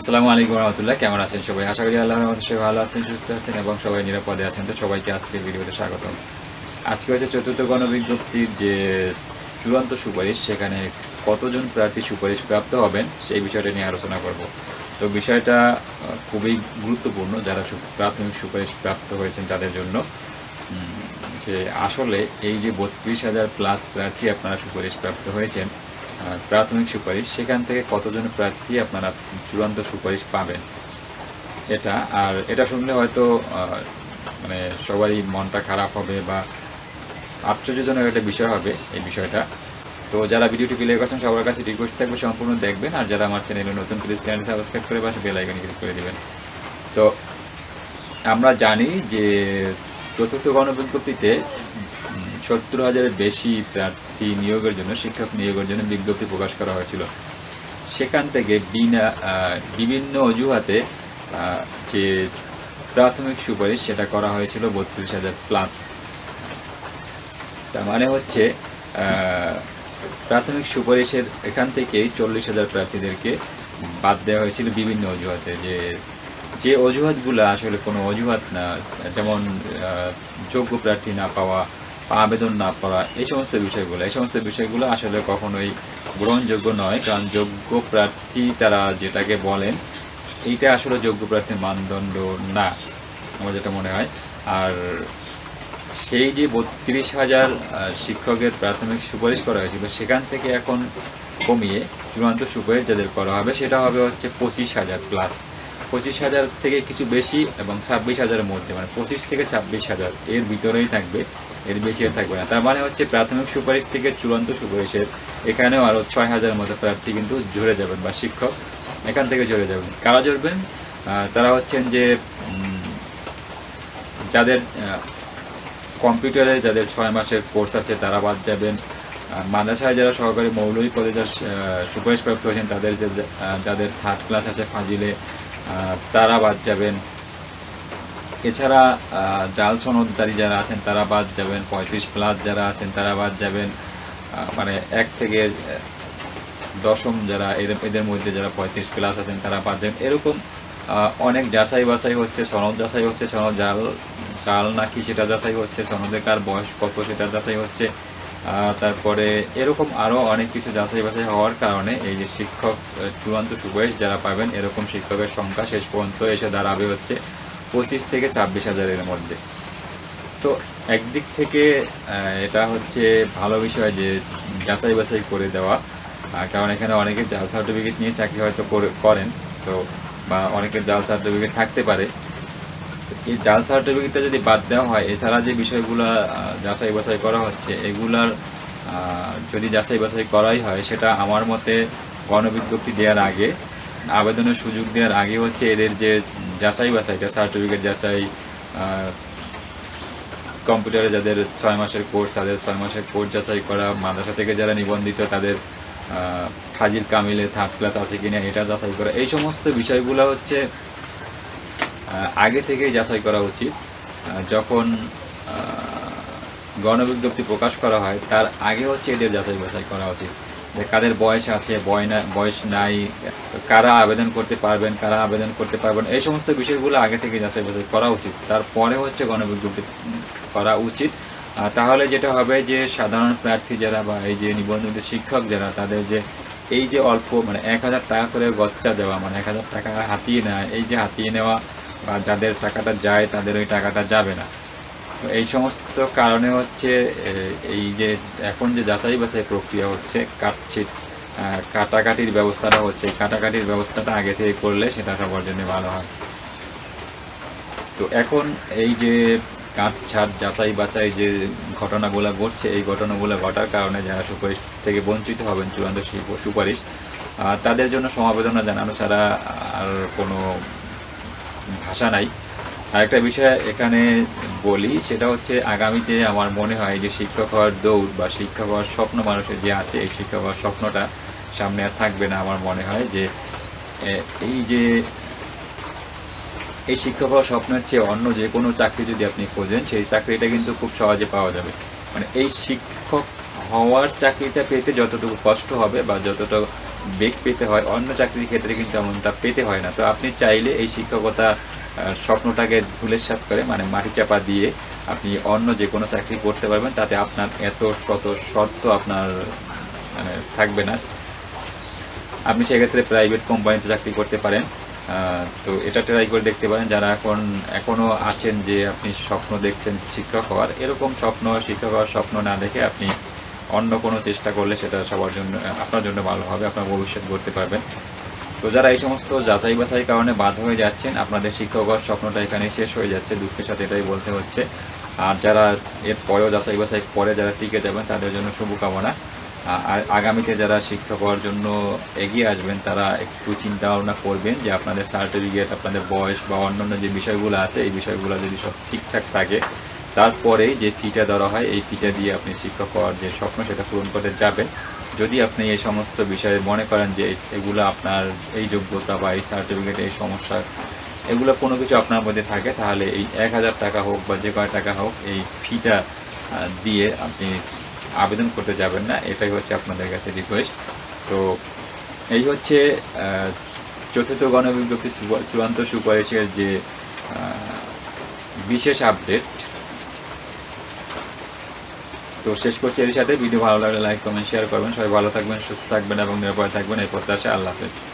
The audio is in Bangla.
আসসালামু আলাইকুম রহমতুল্লাহ, কেমন আছেন সবাই? আশা করি আল্লাহ রহমতে সবাই ভালো আছেন, সুস্থ আছেন এবং সবাই নিরাপদে আছেন। তো সবাইকে আজকের ভিডিওতে স্বাগতম। আজকে হচ্ছে চতুর্থ গণবিজ্ঞপ্তির যে চূড়ান্ত সুপারিশ, সেখানে কতজন প্রার্থী সুপারিশ প্রাপ্ত হবেন, সেই বিষয়টা নিয়ে আলোচনা করব। তো বিষয়টা খুবই গুরুত্বপূর্ণ যারা প্রাথমিক সুপারিশ প্রাপ্ত হয়েছেন তাদের জন্য। যে আসলে এই যে বত্রিশ হাজার প্লাস প্রার্থী আপনারা সুপারিশ প্রাপ্ত হয়েছেন প্রাথমিক সুপারিশ, সেখান থেকে কতজন প্রার্থী আপনারা চূড়ান্ত সুপারিশ পাবেন? এটা, আর এটা শুনলে হয়তো মানে সবারই মনটা খারাপ হবে বা আশ্চর্যজনক একটা বিষয় হবে এই বিষয়টা। তো যারা ভিডিওটি প্লে করছেন, সবার কাছে রিকোয়েস্ট থাকবে, সম্পূর্ণ দেখবেন, আর যারা আমার চ্যানেলে নতুন প্লিজ চ্যানেল সাবস্ক্রাইব করে পাশে বেল ক্লিক করে দেবেন। তো আমরা জানি যে চতুর্থ গণবিজ্ঞপ্তিতে সত্তর হাজারের বেশি প্রার্থী নিয়োগের জন্য, শিক্ষক নিয়োগের জন্য বিজ্ঞপ্তি প্রকাশ করা হয়েছিল। সেখান থেকে বিনা বিভিন্ন অজুহাতে যে প্রাথমিক সুপারিশ সেটা করা হয়েছিল বত্রিশ হাজার প্লাস তার মানে হচ্ছে প্রাথমিক সুপারিশের এখান থেকেই চল্লিশ হাজার প্রার্থীদেরকে বাদ দেওয়া হয়েছিল বিভিন্ন অজুহাতে। যে যে অজুহাতগুলো আসলে কোনো অজুহাত না, যেমন যোগ্য প্রার্থী না পাওয়া আবেদন না করা, এই সমস্ত বিষয়গুলো, এই সমস্ত বিষয়গুলো আসলে কখনোই গ্রহণযোগ্য নয়, কারণ যোগ্য প্রার্থী তারা যেটাকে বলেন, এইটা আসলে যোগ্য প্রার্থীর মানদণ্ড না, আমার যেটা মনে হয়। আর সেই যে বত্রিশ হাজার শিক্ষকের প্রাথমিক সুপারিশ করা হয়েছিল, সেখান থেকে এখন কমিয়ে চূড়ান্ত সুপারিশ যাদের করা হবে, সেটা হবে হচ্ছে পঁচিশ হাজার প্লাস পঁচিশ হাজার থেকে কিছু বেশি এবং ছাব্বিশ হাজারের মধ্যে মানে পঁচিশ থেকে ছাব্বিশ হাজার। এর ভিতরেই থাকবে, এর বেশি থাকবে না। তার মানে হচ্ছে প্রাথমিক সুপারিশ থেকে চূড়ান্ত সুপারিশের এখানেও আরও ছয় হাজার মতো প্রার্থী কিন্তু ঝরে যাবেন বা শিক্ষক এখান থেকে ঝরে যাবেন। কারা ঝরবেন তারা হচ্ছেন যে যাদের কম্পিউটারে যাদের ছয় মাসের কোর্স আছে তারা বাদ যাবেন। মাদ্রাসায় যারা সহকারী মৌলভী পদে যারা সুপারিশপ্রাপ্ত হয়েছেন তাদের যে যাদের থার্ড ক্লাস আছে ফাজিলে তারা বাদ যাবেন। এছাড়া জাল সনদদারি যারা আছেন তারা বাদ যাবেন, পঁয়ত্রিশ প্লাস যারা আছেন তারা বাদ যাবেন মানে এক থেকে দশম যারা, এদের এদের মধ্যে যারা পঁয়ত্রিশ প্লাস আছেন তারা বাদ যাবেন। এরকম অনেক যাচাই বাছাই হচ্ছে, সনদ যাচাই হচ্ছে, সনদ জাল জাল নাকি সেটা যাচাই হচ্ছে সনদে কার বয়স কত সেটা যাচাই হচ্ছে। তারপরে এরকম আরও অনেক কিছু যাচাই বাছাই হওয়ার কারণে এই যে শিক্ষক চূড়ান্ত সুপারিশ যারা পাবেন, এরকম শিক্ষকের সংখ্যা শেষ পর্যন্ত এসে দাঁড়াবে হচ্ছে পঁচিশ থেকে ছাব্বিশ হাজারের মধ্যে। তো একদিক থেকে এটা হচ্ছে ভালো বিষয় যে যাচাই বাছাই করে দেওয়া কারণ এখানে অনেকে জাল সার্টিফিকেট নিয়ে চাকরি হয়তো করে- করেন, তো বা অনেকের জাল সার্টিফিকেট থাকতে পারে। এই জাল সার্টিফিকেটটা যদি বাদ দেওয়া হয়, এছাড়া যে বিষয়গুলো যাচাই বাছাই করা হচ্ছে, এগুলার যদি যাচাই বাছাই করাই হয়, সেটা আমার মতে গণবিজ্ঞপ্তি দেওয়ার আগে, আবেদনের সুযোগ দেওয়ার আগে হচ্ছে এদের যে যাচাই বাছাইটা সার্টিফিকেট যাচাই কম্পিউটারে যাদের ছয় মাসের কোর্স তাদের ছয় মাসের কোর্স যাচাই করা, মাদ্রাসা থেকে যারা নিবন্ধিত, তাদের হাজির কামিলে থার্ড ক্লাস আছে কিনা, এটা যাচাই করা, এই সমস্ত বিষয়গুলো হচ্ছে আগে থেকেই যাচাই করা উচিত। যখন গণবিজ্ঞপ্তি প্রকাশ করা হয়, তার আগে হচ্ছে এদের যাচাই বাছাই করা উচিত। যে কাদের বয়স আছে, বয় না, বয়স নাই, কারা আবেদন করতে পারবেন, কারা আবেদন করতে পারবেন, এই সমস্ত বিষয়গুলো আগে থেকে যাচাই বাছাই করা উচিত। তারপরে হচ্ছে গণবিজ্ঞপ্তি করা উচিত। তাহলে যেটা হবে যে, সাধারণ প্রার্থী যারা বা এই যে নিবন্ধিত শিক্ষক যারা, তাদের যে এই যে অল্প মানে এক হাজার টাকা করে গচ্চা দেওয়া মানে এক হাজার টাকা হাতিয়ে নেওয়া, এই যে হাতিয়ে নেওয়া বা যাদের টাকাটা যায়, তাদের ওই টাকাটা যাবে না। তো এই সমস্ত কারণে হচ্ছে এই যে এখন যে যাচাই বাছাই প্রক্রিয়া হচ্ছে কাটছিট কাটাকাটির ব্যবস্থাটা হচ্ছে কাটাকাটির ব্যবস্থাটা আগে থেকে করলে সেটা সবার জন্য ভালো হয়। তো এখন এই যে কাটছাট যাচাই বাছাই যে ঘটনাগুলো ঘটছে, এই ঘটনাগুলো ঘটার কারণে যারা সুপারিশ থেকে বঞ্চিত হবেন, চূড়ান্ত সুপারিশ তাদের জন্য সমবেদনা জানানো ছাড়া আর কোনো ভাষা নাই। আরেকটা বিষয় এখানে বলি, সেটা হচ্ছে আগামীতে আমার মনে হয় যে শিক্ষক হওয়ার দৌড় বা শিক্ষক হওয়ার স্বপ্ন মানুষের যে আছে, এই শিক্ষক হওয়ার স্বপ্নটা সামনে আর থাকবে না আমার মনে হয় যে এই যে এই শিক্ষক হওয়ার স্বপ্নের চেয়ে অন্য যে কোনো চাকরি যদি আপনি খোঁজেন, সেই চাকরিটা কিন্তু খুব সহজে পাওয়া যাবে। মানে এই শিক্ষক হওয়ার চাকরিটা পেতে যতটুকু কষ্ট হবে বা যতটা বেগ পেতে হয়, অন্য চাকরির ক্ষেত্রে কিন্তু এমনটা পেতে হয় না। তো আপনি চাইলে এই শিক্ষকতা স্বপ্নটাকে ধুলের সাথ করে মানে মাটি চাপা দিয়ে আপনি অন্য যে কোনো চাকরি করতে পারবেন, তাতে আপনার এত শত শর্ত আপনার মানে থাকবে না। আপনি সেক্ষেত্রে প্রাইভেট কোম্পানিতে চাকরি করতে পারেন। তো এটা ট্রাই করে দেখতে পারেন, যারা এখন এখনও আছেন যে আপনি স্বপ্ন দেখছেন শিক্ষক হওয়ার, এরকম স্বপ্ন, শিক্ষক হওয়ার স্বপ্ন না দেখে আপনি অন্য কোনো চেষ্টা করলে সেটা সবার জন্য আপনার জন্য ভালো হবে, আপনার ভবিষ্যৎ গড়তে পারবেন। তো যারা এই সমস্ত যাচাই বাছাই কারণে বাধ্য হয়ে যাচ্ছেন, আপনাদের শিক্ষক হওয়ার স্বপ্নটা এখানে শেষ হয়ে যাচ্ছে, দুঃখের সাথে এটাই বলতে হচ্ছে। আর যারা এর পরেও যাচাই বাছাই পরে যারা টিকে যাবেন, তাদের জন্য শুভকামনা। আর আগামীতে যারা শিক্ষক হওয়ার জন্য এগিয়ে আসবেন, তারা একটু চিন্তা ভাবনা করবেন যে আপনাদের সার্টিফিকেট আপনাদের বয়স বা অন্যান্য যে বিষয়গুলো আছে, এই বিষয়গুলো যদি সব ঠিকঠাক থাকে তারপরেই যে ফিটা ধরা হয়, এই ফিটা দিয়ে আপনি শিক্ষক হওয়ার যে স্বপ্ন, সেটা পূরণ করতে যাবেন। যদি আপনি এই সমস্ত বিষয়ে মনে করেন যে এগুলো আপনার এই যোগ্যতা বা এই সার্টিফিকেট এই সমস্যা, এগুলো কোনো কিছু আপনার মধ্যে থাকে, তাহলে এই এক হাজার টাকা হোক বা যে কয় টাকা হোক, এই ফিটা দিয়ে আপনি আবেদন করতে যাবেন না। এটাই হচ্ছে আপনাদের কাছে রিকোয়েস্ট তো এই হচ্ছে চতুর্থ গণবিজ্ঞপ্তি চূড়ান্ত সুপারিশের যে বিশেষ আপডেট তো শেষ করছি এর সাথে। ভিডিও ভালো লাগলে লাইক কমেন্ট শেয়ার করবেন। সবাই ভালো থাকবেন, সুস্থ থাকবেন এবং নিরাপদে থাকবেন। এই প্রত্যাশা আল্লাহ হাফেজ।